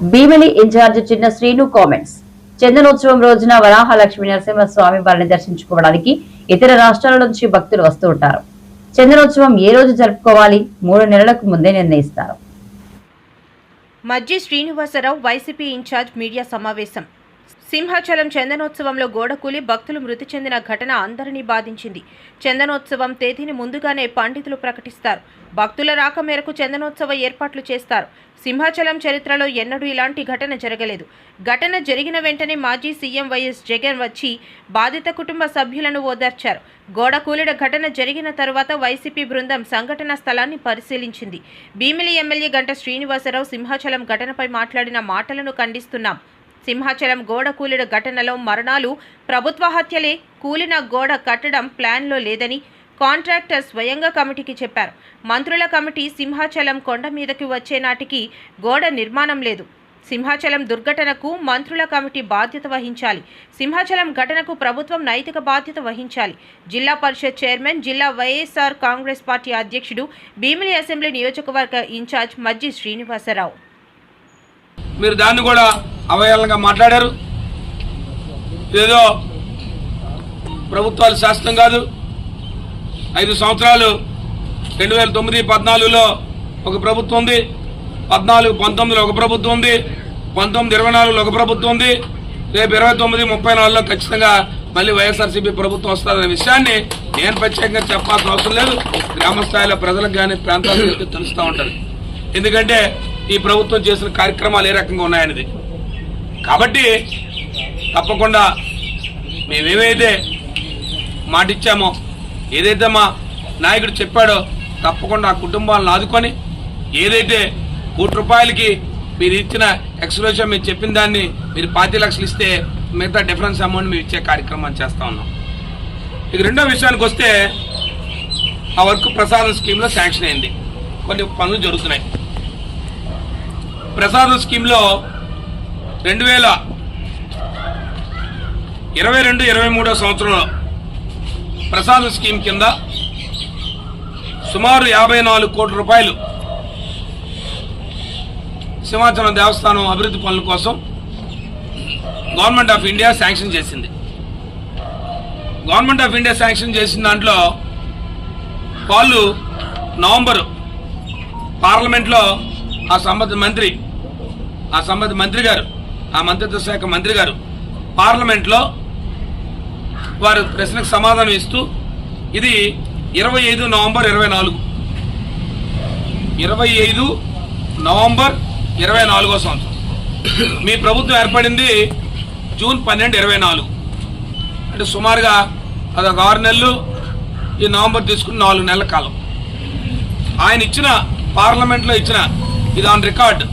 Bheemili incharge చిన్న Srinu comments Chandanotsavam రోజున వరాహలక్ష్మి నరసింహస్వామి వారిని దర్శించుకోవడానికి ఇతర రాష్ట్రాల నుంచి భక్తులు వస్తూ ఉంటారు. చందనోత్సవం ఏ రోజు జరుపుకోవాలి? మూడు నెలలకు ముందే నిర్ణయిస్తారు. Majji Srinivasa Rao YCP incharge media సమావేశం. సింహాచలం చందనోత్సవంలో గోడకూలి భక్తులు మృతి చెందిన ఘటన అందరినీ బాధించింది. చందనోత్సవం తేదీని ముందుగానే పండితులు ప్రకటిస్తారు. భక్తుల రాక మేరకు చందనోత్సవ ఏర్పాట్లు చేస్తారు. సింహాచలం చరిత్రలో ఎన్నడూ ఇలాంటి ఘటన జరగలేదు. ఘటన జరిగిన వెంటనే మాజీ సీఎం వైఎస్ జగన్ వచ్చి బాధిత కుటుంబ సభ్యులను ఓదార్చారు. గోడకూలిడ ఘటన జరిగిన తరువాత వైసీపీ బృందం సంఘటన స్థలాన్ని పరిశీలించింది. భీమిలి ఎమ్మెల్యే గంట శ్రీనివాసరావు సింహాచలం ఘటనపై మాట్లాడిన మాటలను ఖండిస్తున్నాం. సింహాచలం గోడ కూలిన ఘటనలో మరణాలు ప్రభుత్వ హత్యలే కూలిన గోడ కట్టడం ప్లాన్లో లేదని కాంట్రాక్టర్ స్వయంగా కమిటీకి చెప్పారు. మంత్రుల కమిటీ సింహాచలం కొండ మీదకి వచ్చే నాటికి గోడ నిర్మాణం లేదు. సింహాచలం దుర్ఘటనకు మంత్రుల కమిటీ బాధ్యత వహించాలి. సింహాచలం ఘటనకు ప్రభుత్వం నైతిక బాధ్యత వహించాలి. జిల్లా పరిషత్ చైర్మన్ జిల్లా వైఎస్ఆర్ కాంగ్రెస్ పార్టీ అధ్యక్షుడు భీమిలి అసెంబ్లీ నియోజకవర్గ ఇన్ఛార్జ్ మజ్జి శ్రీనివాసరావు. మీరు దాన్ని కూడా అవహేళనగా మాట్లాడారు. ఏదో ప్రభుత్వాలు శాస్త్రం కాదు. ఐదు సంవత్సరాలు రెండు వేల తొమ్మిది పద్నాలుగులో ఒక ప్రభుత్వం ఉంది. పద్నాలుగు పంతొమ్మిదిలో ఒక ప్రభుత్వం ఉంది. పంతొమ్మిది ఇరవై నాలుగులో ఒక ప్రభుత్వం ఉంది. రేపు ఇరవై తొమ్మిది ముప్పై నాలుగులో ఖచ్చితంగా మళ్ళీ వైఎస్ఆర్సీపీ ప్రభుత్వం వస్తుందనే విషయాన్ని నేను ప్రత్యేకంగా చెప్పాల్సిన అవసరం లేదు. గ్రామ స్థాయిలో ప్రజలకు కానీ ప్రాంతాలకు తెలుస్తూ ఉంటుంది. ఎందుకంటే ఈ ప్రభుత్వం చేసిన కార్యక్రమాలు ఏ రకంగా ఉన్నాయనేది. కాబట్టి తప్పకుండా మేమేమైతే మాటిచ్చామో ఏదైతే మా నాయకుడు చెప్పాడో తప్పకుండా ఆ కుటుంబాలను ఆదుకొని ఏదైతే కోటి రూపాయలకి మీరు ఇచ్చిన ఎక్స్ప్రెషన్ మీరు చెప్పిన దాన్ని మీరు పాతి లక్షలు ఇస్తే మిగతా డిఫరెన్స్ అమౌంట్ మేము ఇచ్చే కార్యక్రమం చేస్తూ ఉన్నాం. ఇక రెండో విషయానికి వస్తే ఆ వర్క్ ప్రసాదం స్కీమ్లో శాంక్షన్ అయింది. కొన్ని పనులు జరుగుతున్నాయి. ప్రసాదం స్కీమ్లో రెండు వేల ఇరవై రెండు ఇరవై మూడో సంవత్సరంలో ప్రసాదం స్కీమ్ కింద సుమారు యాభై నాలుగు కోట్ల రూపాయలు సింహాచలం దేవస్థానం అభివృద్ధి పనుల కోసం గవర్నమెంట్ ఆఫ్ ఇండియా శాంక్షన్ చేసింది. గవర్నమెంట్ ఆఫ్ ఇండియా శాంక్షన్ చేసిన దాంట్లో వాళ్ళు నవంబరు పార్లమెంట్లో ఆ సంబంధ మంత్రి ఆ సంబంధ మంత్రి గారు ఆ మంత్రిత్వ శాఖ మంత్రి గారు పార్లమెంట్లో వారి ప్రశ్నకు సమాధానం ఇస్తూ ఇది ఇరవై ఐదు నవంబర్ ఇరవై నాలుగు. ఇరవై ఐదు నవంబర్ ఇరవై నాలుగో సంవత్సరం. మీ ప్రభుత్వం ఏర్పడింది జూన్ పన్నెండు ఇరవై నాలుగు. అంటే సుమారుగా అదొక ఆరు నెలలు ఈ నవంబర్ తీసుకుని నాలుగు నెలల కాలం. ఆయన ఇచ్చిన పార్లమెంట్లో ఇచ్చిన ఇది ఆన్ రికార్డ్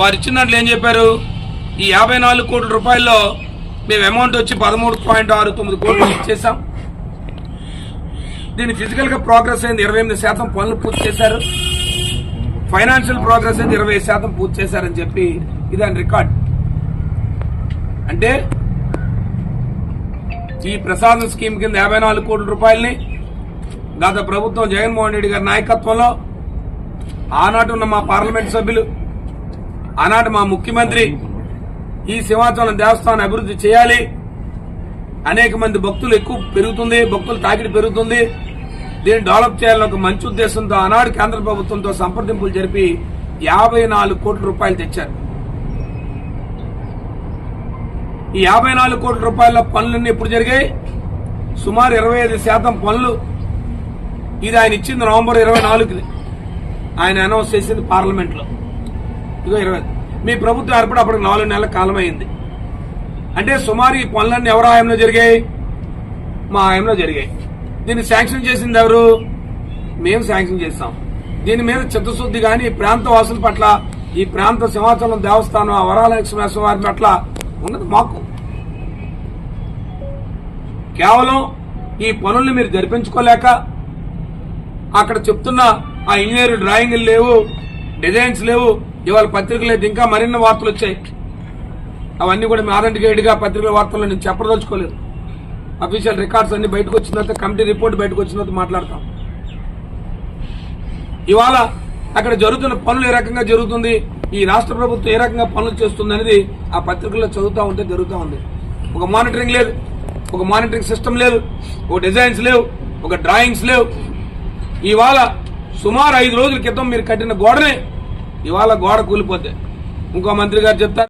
వారు ఇచ్చినట్లు ఏం చెప్పారు? ఈ యాభై నాలుగు కోట్ల రూపాయల్లో మేము అమౌంట్ వచ్చి పదమూడు పాయింట్ ఆరు తొమ్మిది కోట్లు ఇచ్చేసాం దీని ఫిజికల్గా ప్రోగ్రెస్ అయింది ఇరవై ఎనిమిది శాతం పనులు పూర్తి చేశారు. ఫైనాన్షియల్ ప్రోగ్రెస్ అయింది ఇరవై శాతం పూర్తి చేశారని చెప్పి ఇది రికార్డ్ అంటే ఈ ప్రసాదం స్కీమ్ కింద యాభై నాలుగు కోట్ల రూపాయలని గత ప్రభుత్వం జగన్మోహన్ రెడ్డి గారి నాయకత్వంలో ఆనాటి ఉన్న మా పార్లమెంట్ సభ్యులు ఆనాడు మా ముఖ్యమంత్రి ఈ సింహాచలం దేవస్థానం అభివృద్ధి చేయాలి. అనేక మంది భక్తులు ఎక్కువ పెరుగుతుంది భక్తుల తాకిడి పెరుగుతుంది. దీన్ని డెవలప్ చేయాలని ఒక మంచి ఉద్దేశంతో ఆనాడు కేంద్ర ప్రభుత్వంతో సంప్రదింపులు జరిపి యాభై నాలుగు కోట్ల రూపాయలు తెచ్చారు. ఈ యాభై నాలుగు కోట్ల రూపాయల పనులన్నీ ఎప్పుడు జరిగాయి? సుమారు ఇరవై ఐదు శాతం పనులు ఇది ఆయన ఇచ్చింది నవంబర్ ఇరవై నాలుగుది. ఆయన అనౌన్స్ చేసింది పార్లమెంట్లో ఇదిగో ఇరవై. మీ ప్రభుత్వం ఏర్పడి అప్పటికి నాలుగు నెలల కాలం అయింది అంటే సుమారు ఈ పనులన్నీ ఎవరు ఆయంలో జరిగాయి? మా ఆయంలో జరిగాయి. దీన్ని శాంక్షన్ చేసింది ఎవరు? మేము శాంక్షన్ చేస్తాం. దీని మీద చిత్తశుద్ధి కానీ ఈ ప్రాంత వాసుల పట్ల ఈ ప్రాంత సింహాచలం దేవస్థానం ఆ వరాల వారి పట్ల ఉన్నది మాకు. కేవలం ఈ పనుల్ని మీరు జరిపించుకోలేక అక్కడ చెప్తున్న ఆ ఇంజనీర్ డ్రాయింగ్లు లేవు డిజైన్స్ లేవు ఇవాళ పత్రికలు అయితే ఇంకా మరిన్ని వార్తలు వచ్చాయి. అవన్నీ కూడా మీ ఆరంటి గైడ్గా పత్రికల వార్తల్లో నేను చెప్పదలుచుకోలేదు. అఫీషియల్ రికార్డ్స్ అన్ని బయటకు వచ్చిన తర్వాత కమిటీ రిపోర్ట్ బయటకు వచ్చిన తర్వాత మాట్లాడతాం. ఇవాళ అక్కడ జరుగుతున్న పనులు ఏ రకంగా జరుగుతుంది ఈ రాష్ట్ర ప్రభుత్వం ఏ రకంగా పనులు చేస్తుంది అనేది ఆ పత్రికల్లో చదువుతూ ఉంటే జరుగుతూ ఉంది. ఒక మానిటరింగ్ లేదు ఒక మానిటరింగ్ సిస్టమ్ లేదు ఒక డిజైన్స్ లేవు ఒక డ్రాయింగ్స్ లేవు. ఇవాళ సుమారు ఐదు రోజుల క్రితం మీరు కట్టిన గోడనే ఇవాళ గోడ కూలిపోతే. ఇంకో మంత్రి గారు చెప్తారు